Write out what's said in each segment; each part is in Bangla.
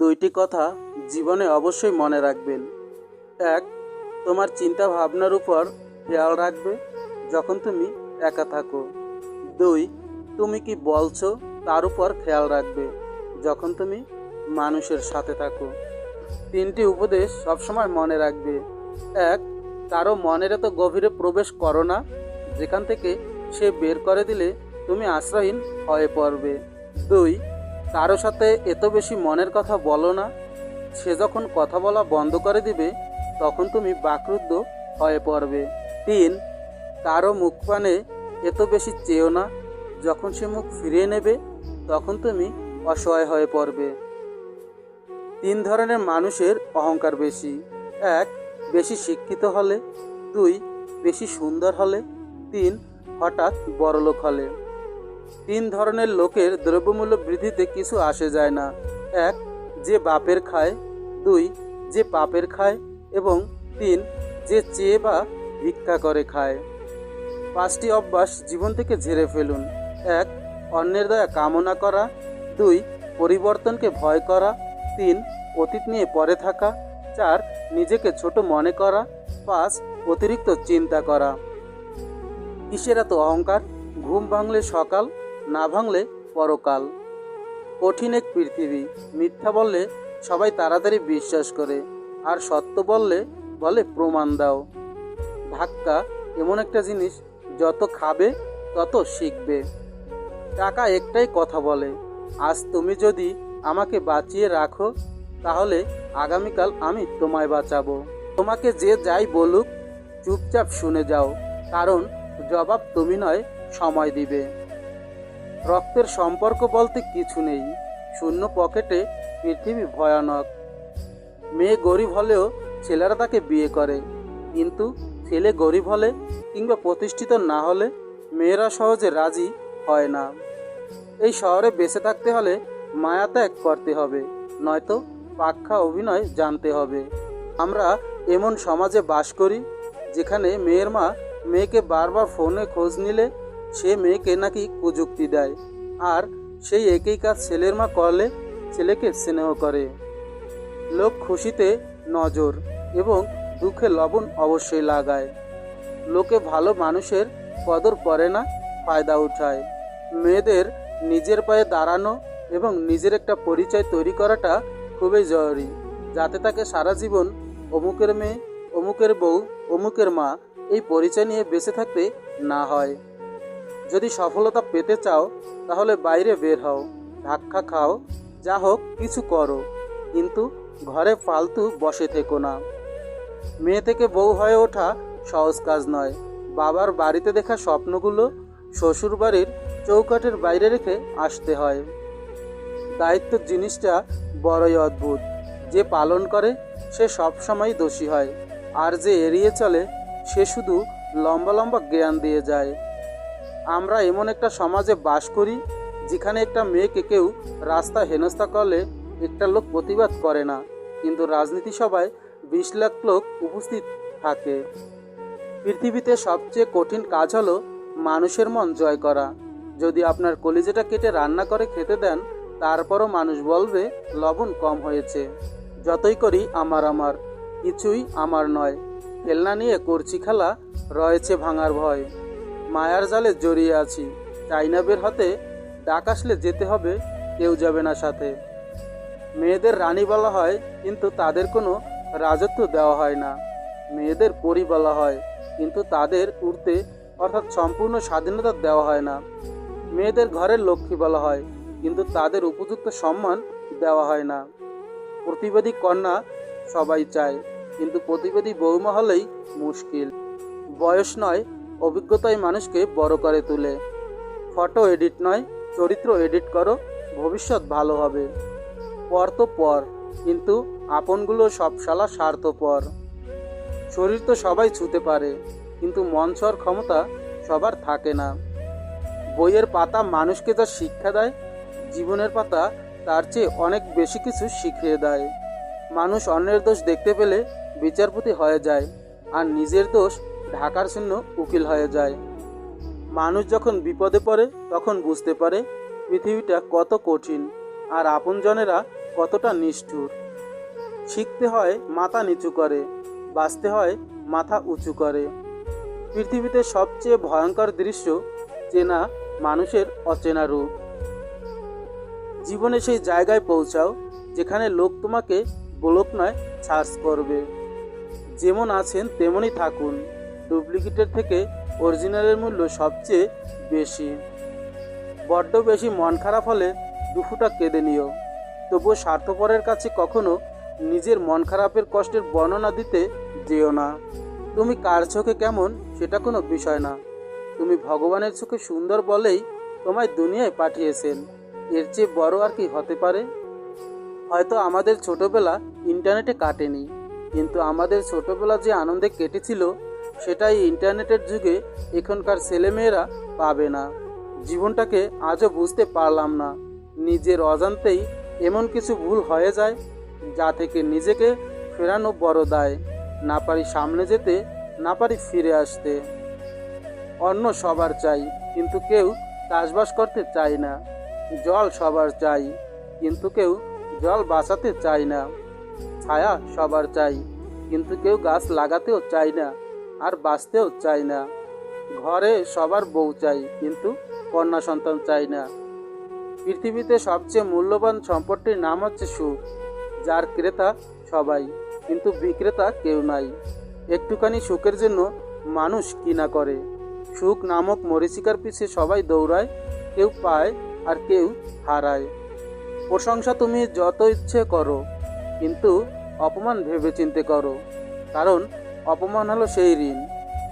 দুইটি কথা জীবনে অবশ্যই মনে রাখবেন। এক, তোমার চিন্তা ভাবনার উপর খেয়াল রাখবে যখন তুমি একা থাকো। দুই, তুমি কি বলছো তার উপর খেয়াল রাখবে যখন তুমি মানুষের সাথে থাকো। তিনটি উপদেশ সবসময় মনে রাখবে। এক, কারও মনের এত গভীরে প্রবেশ করো না, যেখান থেকে সে বের করে দিলে তুমি আশ্রয়হীন হয়ে পড়বে। দুই কারও সাথে এত বেশি মনের কথা বলো না। সে যখন কথা বলা বন্ধ করে দিবে, তখন তুমি বাকরুদ্ধ হয়ে পড়বে। তিন, কারও মুখ পানে এত বেশি চেয়েও না। যখন সে মুখ ফিরিয়ে নেবে, তখন তুমি অসহায় হয়ে পড়বে। তিন ধরনের মানুষের অহংকার বেশি। এক, বেশি শিক্ষিত হলে। দুই, বেশি সুন্দর হলে। তিন, হঠাৎ বড়লোক হলে। তিন ধরনের লোকের দ্রব্যমূল্য বৃদ্ধিতে কিছু আসে যায় না। এক, যে বাপের খায়। দুই, যে পাপের খায়। এবং তিন, যে চেয়ে বা ভিক্ষা করে খায়। পাঁচটি অভ্যাস জীবন থেকে ঝেড়ে ফেলুন। এক, অন্যের দয়া কামনা করা। দুই, পরিবর্তনকে ভয় করা। তিন, অতীত নিয়ে পরে থাকা। চার, নিজেকে ছোট মনে করা। পাঁচ, অতিরিক্ত চিন্তা করা। কিসের এত অহংকার। ঘুম ভাঙলে সকাল। না ভাঙলে পরকাল। কঠিন এক পৃথিবী, মিথ্যা বললে সবাই তাড়াতাড়ি বিশ্বাস করে, আর সত্য বললে বলে প্রমাণ দাও। ধাক্কা এমন একটা জিনিস, যত খাবে তত শিখবে। টাকা একটাই কথা বলে, আজ তুমি যদি আমাকে বাঁচিয়ে রাখো, তাহলে আগামীকাল আমি তোমায় বাঁচাবো। তোমাকে যে যাই বলুক, চুপচাপ শুনে যাও, কারণ জবাব তুমি নয়, সময় দিবে। রক্তের সম্পর্ক বলতে কিছু নেই। শূন্য পকেটে পৃথিবী ভয়ানক। মেয়ে গরিব হলেও ছেলেরা তাকে বিয়ে করে। কিন্তু ছেলে গরিব হলে কিংবা প্রতিষ্ঠিত না হলে মেয়েরা সহজে রাজি হয় না। এই শহরে বেঁচে থাকতে হলে মায়া ত্যাগ করতে হবে, নয়তো পাক্ষা অভিনয় জানতে হবে। আমরা এমন সমাজে বাস করি, যেখানে মেয়ের মা মেয়েকে বারবার ফোনে খোঁজ নিলে সে মেয়েকে নাকি কুযুক্তি দেয়, আর সেই একই কাজ ছেলের মা করলে ছেলেকে স্নেহ করে। লোক খুশিতে নজর এবং দুঃখে লবণ অবশ্যই লাগায়। লোকে ভালো মানুষের কদর করে না, ফায়দা উঠায়। মেয়েদের নিজের পায়ে দাঁড়ানো এবং নিজের একটা পরিচয় তৈরি করাটা খুবই জরুরি, যাতে তাকে সারা জীবন অমুকের মেয়ে, অমুকের বউ, অমুকের মা এই পরিচয় নিয়ে বেঁচে থাকতে না হয়। যদি সফলতা পেতে চাও, তাহলে বাইরে বের হও, ধাক্কা খাও, যা হোক কিছু করো। কিন্তু ঘরে ফালতু বসে থেকো না। মেয়ে থেকে বউ হয়ে ওঠা সহজ কাজ নয়। বাবার বাড়িতে দেখা স্বপ্নগুলো শ্বশুর বাড়ির চৌকাঠের বাইরে রেখে আসতে হয়। দায়িত্ব জিনিসটা বড়ই অদ্ভুত। যে পালন করে, সে সবসময় দোষী হয়। আর যে এড়িয়ে চলে, সে শুধু লম্বা লম্বা জ্ঞান দিয়ে যায়। আমরা এমন একটা সমাজে বাস করি যেখানে একটা মেয়েকে কেউ রাস্তা হেনস্থা করলে একটা লোক প্রতিবাদ করে না। কিন্তু রাজনীতি সভায় বিশ লাখ লোক উপস্থিত থাকে। পৃথিবীতে সবচেয়ে কঠিন কাজ হলো মানুষের মন জয় করা। যদি আপনার কলিজাটা কেটে রান্না করে খেতে দেন, তারপরও মানুষ বলবে, লবণ কম হয়েছে। যতই করি আমার আমার, কিছুই আমার নয়। খেলনা নিয়ে করছি খেলা রয়েছে ভাঙার ভয়। মায়ার জালে জড়িয়ে আছি। চাইনা হাতে ডাক আসলে যেতে হবে, কেউ যাবে না সাথে। মেয়েদের রানী বলা হয়, কিন্তু তাদের কোনো রাজত্ব দেওয়া হয় না। মেয়েদের পরি বলা হয়, কিন্তু তাদের উঠতে অর্থাৎ সম্পূর্ণ স্বাধীনতা দেওয়া হয় না। মেয়েদের ঘরের লক্ষ্মী বলা হয়, কিন্তু তাদের উপযুক্ত সম্মান দেওয়া হয় না। প্রতিবাদী কন্যা সবাই চায়, কিন্তু প্রতিবাদী বৌমা হলেই মুশকিল। বয়স নয় অভিজ্ঞতাই মানুষকে বড় করে তোলে। ফটো এডিট নয়, চরিত্র এডিট করো, ভবিষ্যৎ ভালো হবে। পর তো পর, কিন্তু আপনগুলো সব শালা স্বার্থপর। শরীর তো সবাই ছুতে পারে, কিন্তু মন ক্ষমতা সবার থাকে না। বইয়ের পাতা মানুষকে যা শিক্ষা দেয়, জীবনের পাতা তার চেয়ে অনেক বেশি কিছু শিখিয়ে দেয়। মানুষ অন্যের দোষ দেখতে পেলে বিচারপতি হয়ে যায়, আর নিজের দোষ ঢাকার জন্য উকিল হয়ে যায়। মানুষ যখন বিপদে পড়ে, তখন বুঝতে পারে পৃথিবীটা কত কঠিন আর আপনজনেরা কতটা নিষ্ঠুর। শিখতে হয় মাথা নিচু করে, বাঁচতে হয় মাথা উঁচু করে। পৃথিবীতে সবচেয়ে ভয়ঙ্কর দৃশ্য চেনা মানুষের অচেনা রূপ। জীবনে সেই জায়গায় পৌঁছাও যেখানে লোক তোমাকে গোলক নয় সার্চ করবে। যেমন আছেন, তেমনই থাকুন। ডুপ্লিকেটের থেকে অরিজিনালের মূল্য সবচেয়ে বেশি। বড্ড বেশি মন খারাপ হলে দুফুটা কেঁদে নিও। তবুও স্বার্থপরের কাছে কখনো নিজের মন খারাপের কষ্টের বর্ণনা দিতে যেও না। তুমি কার চোখে কেমন সেটা কোনো বিষয় না। তুমি ভগবানের চোখে সুন্দর বলেই তোমায় দুনিয়ায় পাঠিয়েছেন। এর চেয়ে বড় আর কি হতে পারে? হয়তো আমাদের ছোটবেলা ইন্টারনেটে কাটেনি, কিন্তু আমাদের ছোটবেলা যে আনন্দে কেটেছিল সেটাই ইন্টারনেটের যুগে এখনকার ছেলেমেয়েরা পাবে না। জীবনটাকে আজও বুঝতে পারলাম না। নিজের অজান্তেই এমন কিছু ভুল হয়ে যায় যা থেকে নিজেকে ফেরানো বড় দায়। না পারি সামনে যেতে, না পারি ফিরে আসতে। অন্য সবার চাই, কিন্তু কেউ চাষবাস করতে চায় না। জল সবার চাই, কিন্তু কেউ জল বাঁচাতে চায় না। ছায়া সবার চাই, কিন্তু কেউ গাছ লাগাতেও চায় না। আর বাঁচতেও চায় না। ঘরে সবার বউ চাই, কিন্তু কন্যা সন্তান চাই না। পৃথিবীতে সবচেয়ে মূল্যবান সম্পদটির নাম হচ্ছে সুখ, যার ক্রেতা সবাই, কিন্তু বিক্রেতা কেউ নাই। একটুখানি সুখের জন্য মানুষ কিনা করে। সুখ নামক মরিচিকার পিছে সবাই দৌড়ায়, কেউ পায় আর কেউ হারায়। প্রশংসা তুমি যত ইচ্ছে করো, কিন্তু অপমান ভেবেচিন্তে করো, কারণ অপমান হলো সেই ঋণ,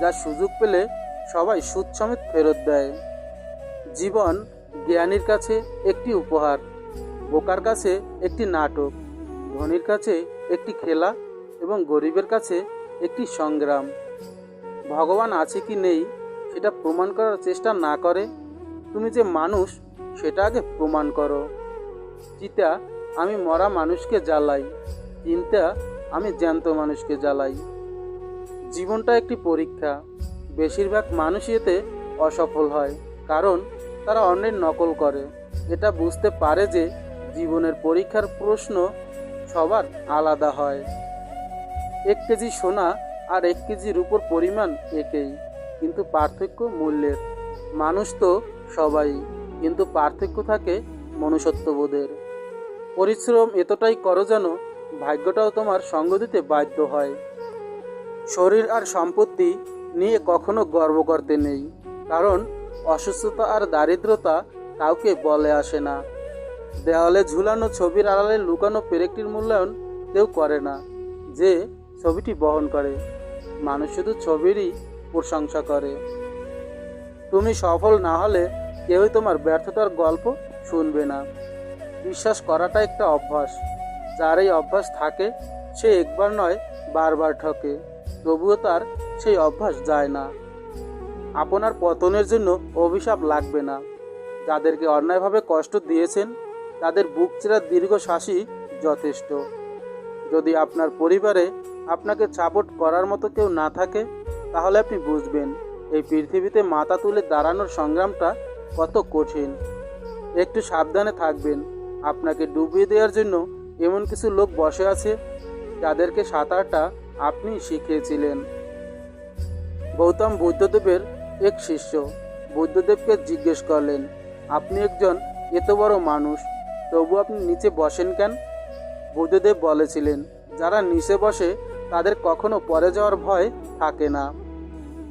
যা সুযোগ পেলে সবাই সুদ সমেত ফেরত দেয়। জীবন জ্ঞানীর কাছে একটি উপহার, বোকার কাছে একটি নাটক, ধনীর কাছে একটি খেলা এবং গরিবের কাছে একটি সংগ্রাম। ভগবান আছে কি নেই সেটা প্রমাণ করার চেষ্টা না করে? তুমি যে মানুষ, সেটা আগে প্রমাণ করো। চিতা আমি মরা মানুষকে জ্বালাই। চিন্তা, আমি জ্যান্ত মানুষকে জ্বালাই। জীবনটা একটি পরীক্ষা। বেশিরভাগ মানুষই এতে অসফল হয়, কারণ তারা অন্যের নকল করে। এটা বুঝতে পারে যে জীবনের পরীক্ষার প্রশ্ন সবার আলাদা হয়। এক কেজি সোনা আর এক কেজি রূপোর পরিমাণ একই, কিন্তু পার্থক্য মূল্যের। মানুষ তো সবাই, কিন্তু পার্থক্য থাকে মনুষ্যত্ববোধের। পরিশ্রম এতটাই করো যেন ভাগ্যটাও তোমার সঙ্গ দিতে বাধ্য হয়। শরীর আর সম্পত্তি নিয়ে কখনো গর্ব করতে নেই, কারণ অসুস্থতা আর দারিদ্রতা কাউকে বলে আসে না। দেওয়ালে ঝুলানো ছবির আড়ালে লুকানো পেরেকটির মূল্যায়ন কেউ করে না, যে ছবিটি বহন করে। মানুষ শুধু ছবিরই প্রশংসা করে। তুমি সফল না হলে কেউই তোমার ব্যর্থতার গল্প শুনবে না। বিশ্বাস করাটা একটা অভ্যাস। যার এই অভ্যাস থাকে, সে একবার নয় বারবার ঠকে। তবুও তার সেই অভ্যাস যায় না। আপনার পতনের জন্য অভিশাপ লাগবে না। যাদেরকে অন্যায়ভাবে কষ্ট দিয়েছেন, তাদের বুক চেরার দীর্ঘ শ্বাসই যথেষ্ট। যদি আপনার পরিবারে আপনাকে সাপোর্ট করার মতো কেউ না থাকে, তাহলে আপনি বুঝবেন, এই পৃথিবীতে মাথা তুলে দাঁড়ানোর সংগ্রামটা কত কঠিন। একটু সাবধানে থাকবেন, আপনাকে ডুবিয়ে দেওয়ার জন্য এমন কিছু লোক বসে আছে, যাদেরকে সাঁতারটা আপনি শিখিয়েছিলেন। গৌতম বুদ্ধদেবের এক শিষ্য বুদ্ধদেবকে জিজ্ঞেস করলেন, আপনি একজন এত বড় মানুষ, তবু আপনি নিচে বসেন কেন? বুদ্ধদেব বলেছিলেন, যারা নিচে বসে তাদের কখনো পরে যাওয়ার ভয় থাকে না।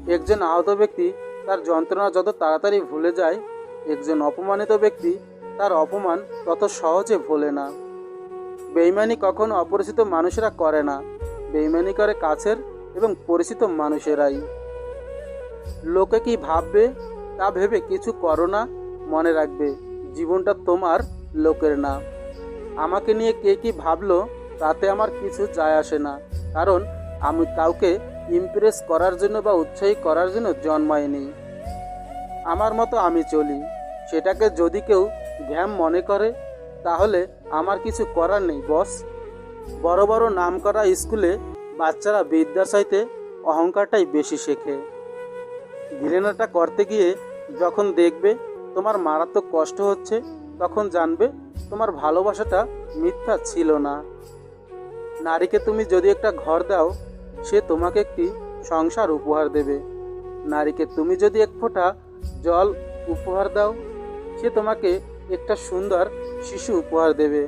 একজন আহত ব্যক্তি তার যন্ত্রণা যত তাড়াতাড়ি ভুলে যায়, একজন অপমানিত ব্যক্তি তার অপমান তত সহজে ভোলে না। বেইমানি কখনো অপরিচিত মানুষেরা করে না। বেইমানি করে কাছের এবং পরিচিত মানুষেরাই। লোকে কি ভাববে, তা ভেবে কিছু করো না, মনে রাখবে, জীবনটা তোমার লোকের না। আমাকে নিয়ে কে কি ভাবলো, তাতে আমার কিছু যায় আসে না, কারণ আমি কাউকে ইমপ্রেস করার জন্য বা উৎসাহী করার জন্য জন্মাইনি। আমার মতো আমি চলি, সেটাকে যদি কেউ ঘ্যাম মনে করে, তাহলে আমার কিছু করার নেই, বস। বড় বড় নাম করা স্কুলে বাচ্চারা বিদ্যার চাইতে অহংকারটাই বেশি শেখে। ঘৃণাটা করতে গিয়ে যখন দেখবে তোমার মারাত্মক কষ্ট হচ্ছে, তখন জানবে তোমার ভালোবাসাটা মিথ্যা ছিল না। নারীকে তুমি যদি একটা ঘর দাও, সে তোমাকে একটি সংসার উপহার দেবে। নারীকে তুমি যদি এক ফোঁটা জল উপহার দাও, সে তোমাকে একটা সুন্দর শিশু উপহার দেবে।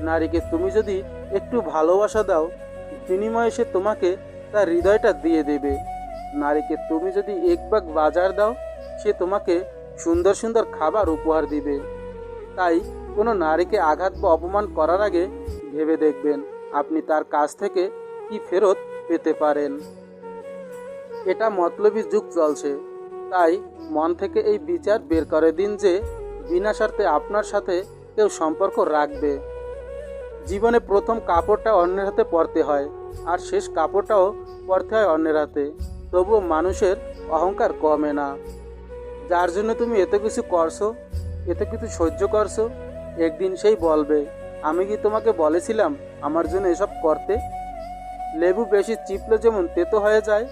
নারীকে তুমি যদি একটু ভালোবাসা দাও, বিনিময়ে সে তোমাকে তার হৃদয়টা দিয়ে দেবে। নারীকে তুমি যদি এক বাগ বাজার দাও, সে তোমাকে সুন্দর সুন্দর খাবার উপহার দিবে। তাই কোনো নারীকে আঘাত বা অপমান করার আগে ভেবে দেখবেন আপনি তার কাছ থেকে কি ফেরত পেতে পারেন। এটা মতলবী যুগ চলছে। তাই মন থেকে এই বিচার বের করে দিন যে, বিনা স্বার্থে আপনার সাথে কেউ সম্পর্ক রাখবে। জীবনে প্রথম কাপড়টা অন্যের হাতে পরতে হয়, আর শেষ কাপড়টাও পরতে হয় অন্যের হাতে। তবুও মানুষের অহংকার কমে না। যার জন্য তুমি এত কিছু করছ, এত কিছু সহ্য করছ, একদিন সেই বলবে, আমি কি তোমাকে বলেছিলাম আমার জন্য এসব করতে? লেবু বেশি চিপলে যেমন তেতো হয়ে যায়,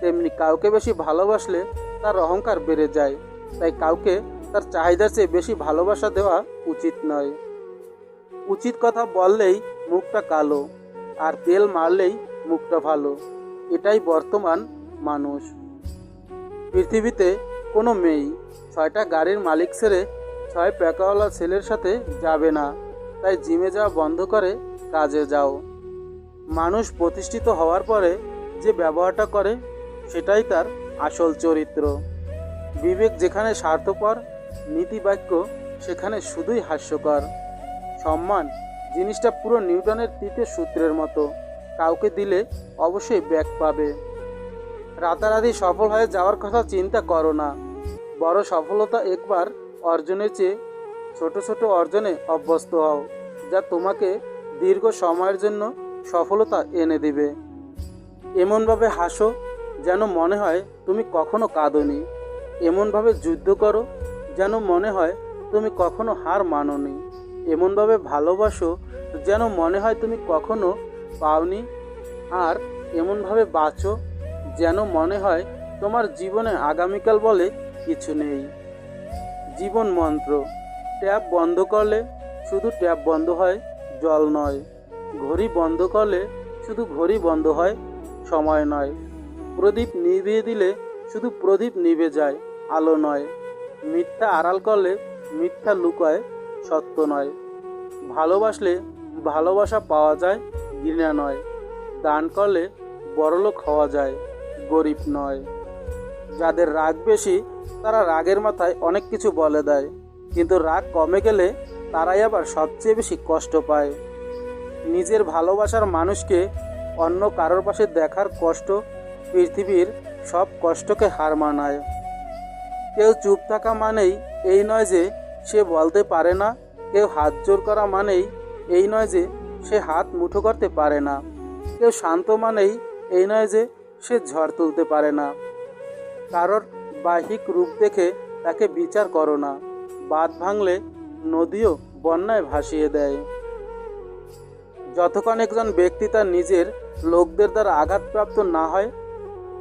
তেমনি কাউকে বেশি ভালোবাসলে তার অহংকার বেড়ে যায়। তাই কাউকে তার চাহিদার চেয়ে বেশি ভালোবাসা দেওয়া উচিত নয়। উচিত কথা বললেই মুখটা কালো আর তেল মারলেই মুখটা ভালো। এটাই বর্তমান মানুষ। পৃথিবীতে কোনো মেয়েই ছয়টা গাড়ির মালিক ছেড়ে ছয় প্যাকাওয়ালা ছেলের সাথে যাবে না। তাই জিমে যাওয়া বন্ধ করে কাজে যাও। মানুষ প্রতিষ্ঠিত হওয়ার পরে যে ব্যবহারটা করে, সেটাই তার আসল চরিত্র। বিবেক যেখানে স্বার্থপর নীতিবাক্য সেখানে শুধুই হাস্যকর। সম্মান জিনিসটা পুরো নিউটনের তৃতীয় সূত্রের মতো। কাউকে দিলে অবশ্যই ব্যাক পাবে। রাতারাতি সফল হয়ে যাওয়ার কথা চিন্তা করো না। বড় সফলতা একবার অর্জনের চেয়ে ছোট ছোট অর্জনে অভ্যস্ত হও, যা তোমাকে দীর্ঘ সময়ের জন্য সফলতা এনে দেবে। এমনভাবে হাসো যেন মনে হয় তুমি কখনো কাঁদনি। এমনভাবে যুদ্ধ করো যেন মনে হয় তুমি কখনো হার মানোনি। এমনভাবে ভালোবাসো যেন মনে হয় তুমি কখনো পাওনি। আর এমনভাবে বাঁচো যেন মনে হয় তোমার জীবনে আগামীকাল বলে কিছু নেই। জীবন মন্ত্র, ট্যাপ বন্ধ করলে শুধু ট্যাপ বন্ধ হয়, জল নয়। ঘড়ি বন্ধ করলে শুধু ঘড়ি বন্ধ হয়, সময় নয়। প্রদীপ নিভিয়ে দিলে শুধু প্রদীপ নিভে যায়, আলো নয়। মিথ্যা আড়াল করলে মিথ্যা লুকায় সত্য নয়। ভালোবাসলে ভালোবাসা পাওয়া যায় ঘৃণা নয়। দান করলে বড়লোক হওয়া যায়, গরিব নয়। যাদের রাগ বেশি, তারা রাগের মাথায় অনেক কিছু বলে দেয়। কিন্তু রাগ কমে গেলে তারাই আবার সবচেয়ে বেশি কষ্ট পায়। নিজের ভালোবাসার মানুষকে অন্য কারোর পাশে দেখার কষ্ট পৃথিবীর সব কষ্টকে হার মানায়। কেউ চুপ থাকা মানেই এই নয় যে সে বলতে পারে না, কেউ হাত জোর করা মানেই এই নয় যে সে হাত মুঠো করতে পারে না। কেউ শান্ত মানেই এই নয় যে সে ঝড় তুলতে পারে না। কারোর বাহ্যিক রূপ দেখে তাকে বিচার করো না। বাঁধ ভাঙলে নদীও বন্যায় ভাসিয়ে দেয়। যতক্ষণ একজন ব্যক্তি তার নিজের লোকদের দ্বারা আঘাতপ্রাপ্ত না হয়,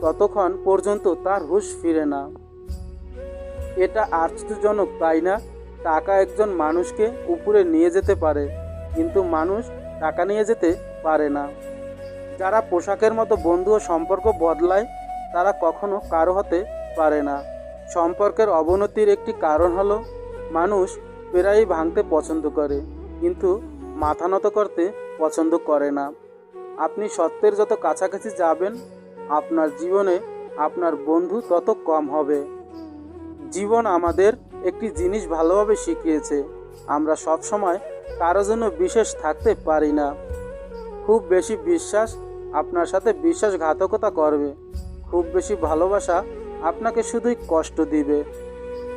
ততক্ষণ পর্যন্ত তার হুঁশ ফিরে না। এটা আশ্চর্যজনক, তাই না? টাকা একজন মানুষকে উপরে নিয়ে যেতে পারে, কিন্তু মানুষ টাকা নিয়ে যেতে পারে না। যারা পোশাকের মতো বন্ধু ও সম্পর্ক বদলায়, তারা কখনো কারও হতে পারে না। সম্পর্কের অবনতির একটি কারণ হলো, মানুষ প্রায়ই ভাঙতে পছন্দ করে, কিন্তু মাথা নত করতে পছন্দ করে না। আপনি সত্যের যত কাছাকাছি যাবেন, আপনার জীবনে আপনার বন্ধু তত কম হবে। জীবন আমাদের একটি জিনিস ভালোভাবে শিখিয়েছে। আমরা সব সময় কারও জন্য বিশেষ থাকতে পারি না। খুব বেশি বিশ্বাস আপনার সাথে বিশ্বাসঘাতকতা করবে। খুব বেশি ভালোবাসা আপনাকে শুধুই কষ্ট দিবে।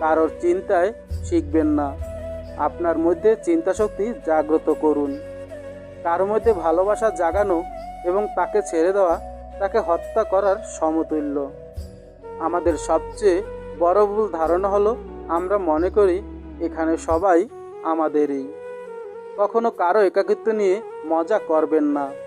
কারোর চিন্তায় শিখবেন না। আপনার মধ্যে চিন্তা শক্তি জাগ্রত করুন। কারোর মধ্যে ভালোবাসা জাগানো এবং তাকে ছেড়ে দেওয়া, তাকে হত্যা করার সমতুল্য। আমাদের সবচেয়ে বড় ভুল ধারণা হলো আমরা মনে করি এখানে সবাই আমাদেরই। কখনো কারও একাকিত্ব নিয়ে মজা করবেন না।